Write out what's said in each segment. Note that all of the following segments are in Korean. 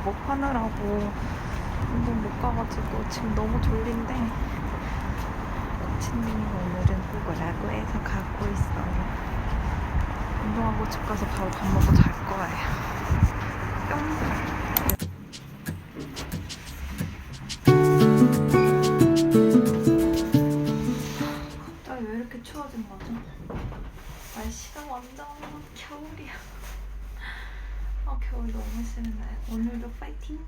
작업하느라고 운동 못 가가지고 지금 너무 졸린데 코치님이 오늘은 꼭 오라고 해서 가고 있어요. 운동하고 집 가서 바로 밥 먹고 잘 거예요. 뿅. 겨울 너무 싫은데 오늘도 파이팅.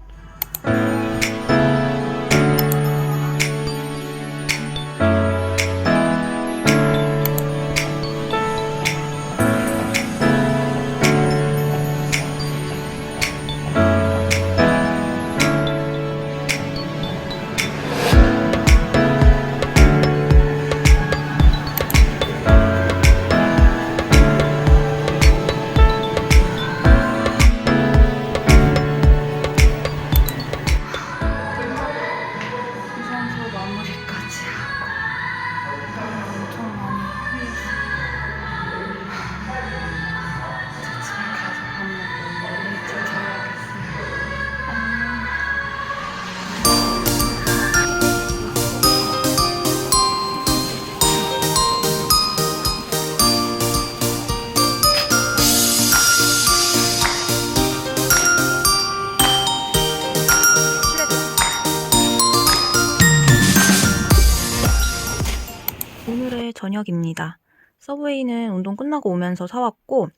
저녁입니다. 서브웨이는 운동 끝나고 오면서 사왔고,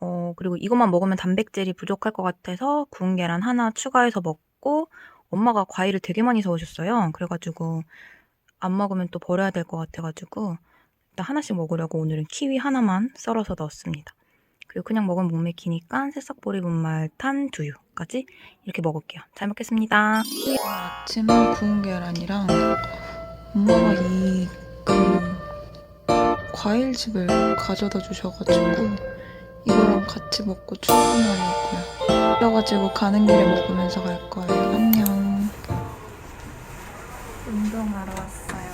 어, 그리고 이것만 먹으면 단백질이 부족할 것 같아서 구운 계란 하나 추가해서 먹고, 엄마가 과일을 되게 많이 사오셨어요. 그래가지고, 안 먹으면 또 버려야 될 것 같아가지고, 일단 하나씩 먹으려고 오늘은 키위 하나만 썰어서 넣었습니다. 그리고 그냥 먹으면 못 맥히니까 새싹보리 분말 탄 두유까지 이렇게 먹을게요. 잘 먹겠습니다. 아침은 구운 계란이랑 엄마가 이그 과일즙을 가져다 주셔가지고 이거랑 같이 먹고 출근하려고요. 그래가지고 가는 길에 먹으면서 갈 거예요. 안녕. 운동하러 왔어요.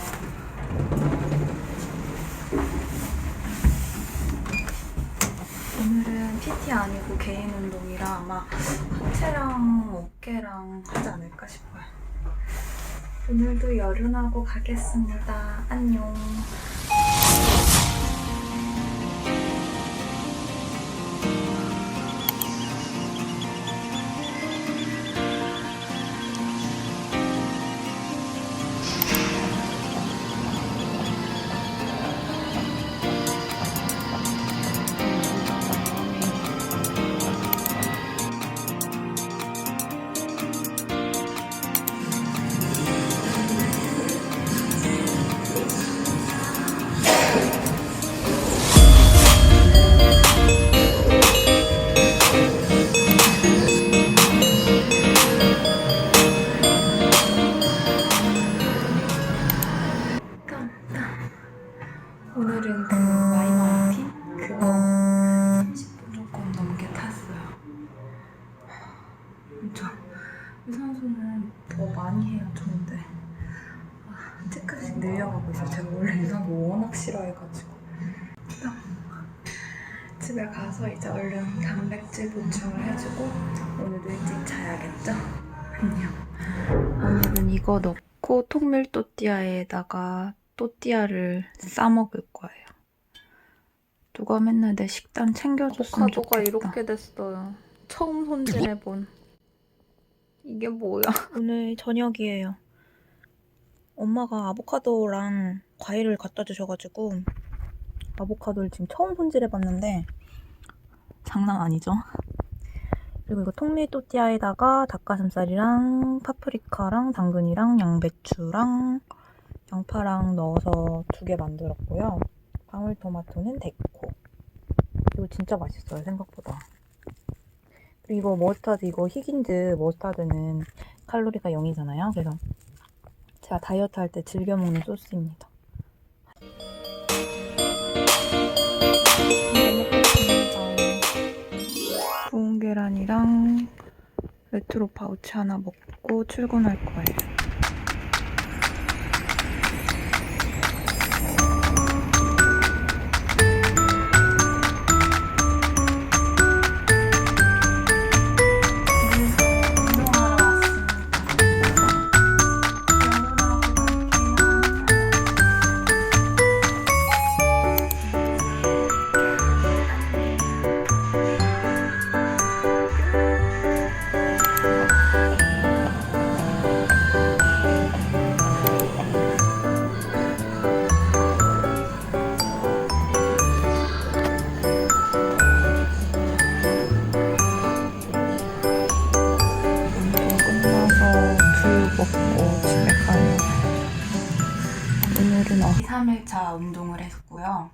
오늘은 PT 아니고 개인 운동이라 아마 하체랑 어깨랑 하지 않을까 싶어요. 오늘도 여름하고 가겠습니다. 안녕. 가서 이제 얼른 단백질 보충을 해주고 오늘도 일찍 자야겠죠? 안녕. 오늘은 이거 넣고 통밀 또띠아에다가 또띠아를 싸 먹을 거예요. 누가 맨날 내 식단 챙겨줬으면 아보카도가 좋겠다. 이렇게 됐어요. 처음 손질해본. 이게 뭐야? 오늘 저녁이에요. 엄마가 아보카도랑 과일을 갖다 주셔가지고 아보카도를 지금 처음 손질해봤는데 장난 아니죠? 그리고 이거 통밀 또띠아에다가 닭가슴살이랑 파프리카랑 당근이랑 양배추랑 양파랑 넣어서 두 개 만들었고요. 방울토마토는 데코. 이거 진짜 맛있어요, 생각보다. 그리고 이거 머스타드, 이거 히긴즈 머스타드는 칼로리가 0이잖아요. 그래서 제가 다이어트 할 때 즐겨 먹는 소스입니다. 이랑 레트로 파우치 하나 먹고 출근할 거예요. 3일차 운동을 했고요.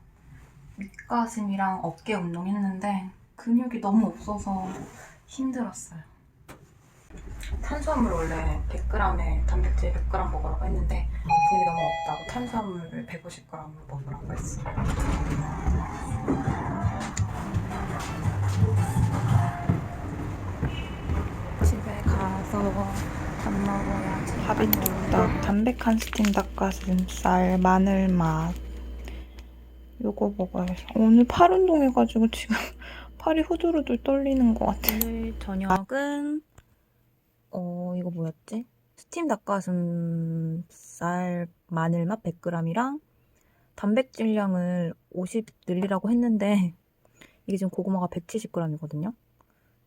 밑가슴이랑 어깨 운동했는데 근육이 너무 없어서 힘들었어요. 탄수화물 원래 100g에 단백질 100g 먹으라고 했는데 근육이 너무 없다고 탄수화물 150g을 먹으라고 했어요. 집에 가서 밥 먹어야지. 밥인뚝딱 담백한 스팀 닭가슴살 마늘 맛. 요거 먹어야지. 오늘 팔 운동해가지고 지금 팔이 후들후들 떨리는 것 같아. 오늘 저녁은 어 이거 뭐였지? 스팀 닭가슴살 마늘 맛 100g이랑 단백질량을 50 늘리라고 했는데 이게 지금 고구마가 170g이거든요.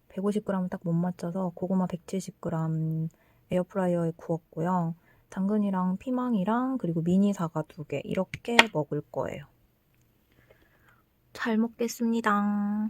150g은 딱못 맞춰서 고구마 170g 에어프라이어에 구웠고요. 당근이랑 피망이랑 그리고 미니 사과 두 개 이렇게 먹을 거예요. 잘 먹겠습니다.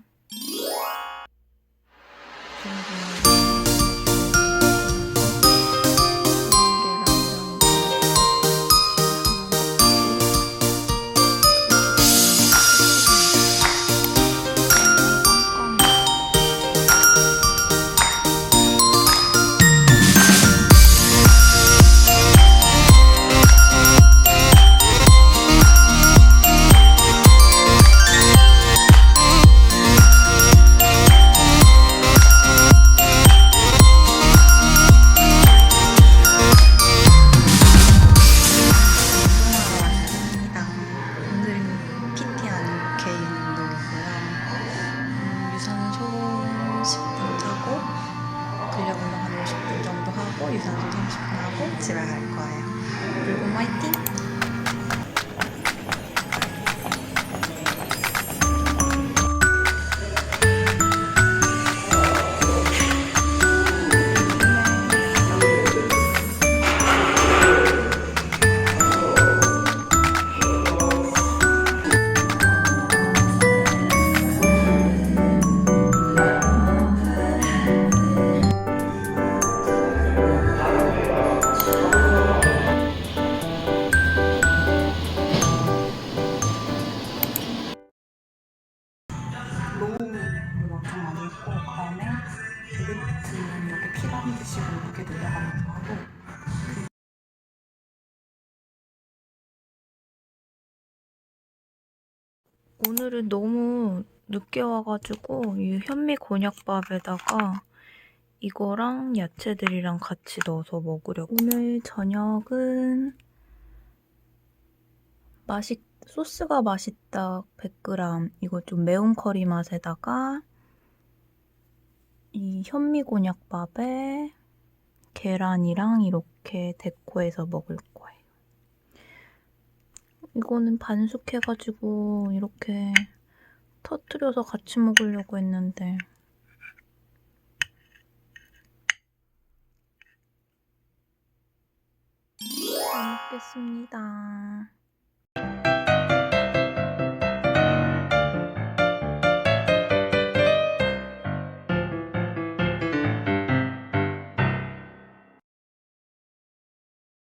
오늘은 너무 늦게 와가지고 이 현미 곤약밥에다가 이거랑 야채들이랑 같이 넣어서 먹으려고 오늘 저녁은 맛있 소스가 맛있다 100g 이거 좀 매운 커리 맛에다가 이 현미 곤약밥에 계란이랑 이렇게 데코해서 먹을 거예요. 이거는 반숙해가지고 이렇게 터트려서 같이 먹으려고 했는데 잘 먹겠습니다.